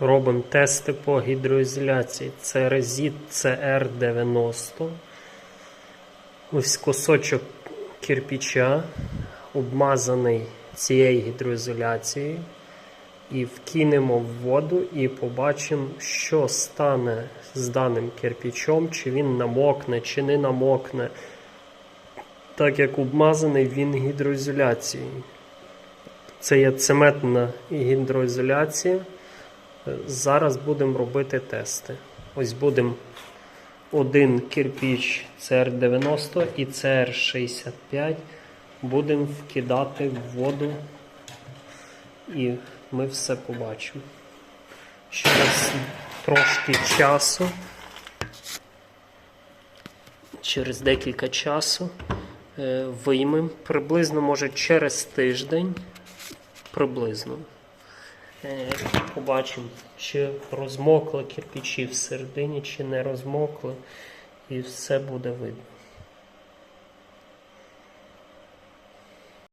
Робимо тести по гідроізоляції. Це резит CR90. Ось кусочок кирпича, обмазаний цією гідроізоляцією. І вкинемо в воду і побачимо, що стане з даним кирпичом, чи він намокне, чи не намокне. Так як обмазаний він гідроізоляцією. Це є цементна гідроізоляція. Зараз будемо робити тести. Ось будемо один кирпіч CR90 і CR65 будемо вкидати в воду і ми все побачимо. Через трошки часу, через декілька часу е, виймемо, приблизно, може, через тиждень, приблизно. Е, Побачимо, чи розмокли кирпичі всередині, чи не розмокли, і все буде видно.